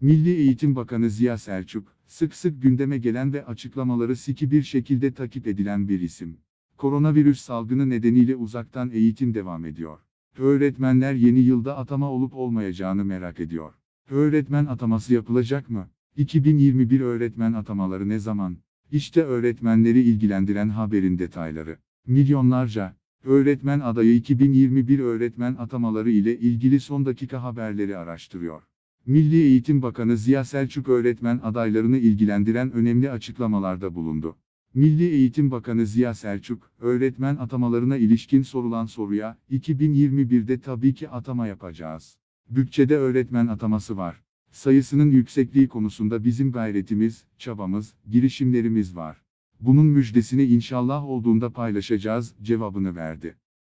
Milli Eğitim Bakanı Ziya Selçuk, sık sık gündeme gelen ve açıklamaları siki bir şekilde takip edilen bir isim. Koronavirüs salgını nedeniyle uzaktan eğitim devam ediyor. Öğretmenler yeni yılda atama olup olmayacağını merak ediyor. Öğretmen ataması yapılacak mı? 2021 öğretmen atamaları ne zaman? İşte öğretmenleri ilgilendiren haberin detayları. Milyonlarca öğretmen adayı 2021 öğretmen atamaları ile ilgili son dakika haberleri araştırıyor. Milli Eğitim Bakanı Ziya Selçuk öğretmen adaylarını ilgilendiren önemli açıklamalarda bulundu. Milli Eğitim Bakanı Ziya Selçuk, öğretmen atamalarına ilişkin sorulan soruya, 2021'de tabii ki atama yapacağız. Bütçede öğretmen ataması var. Sayısının yüksekliği konusunda bizim gayretimiz, çabamız, girişimlerimiz var. Bunun müjdesini inşallah olduğunda paylaşacağız, cevabını verdi.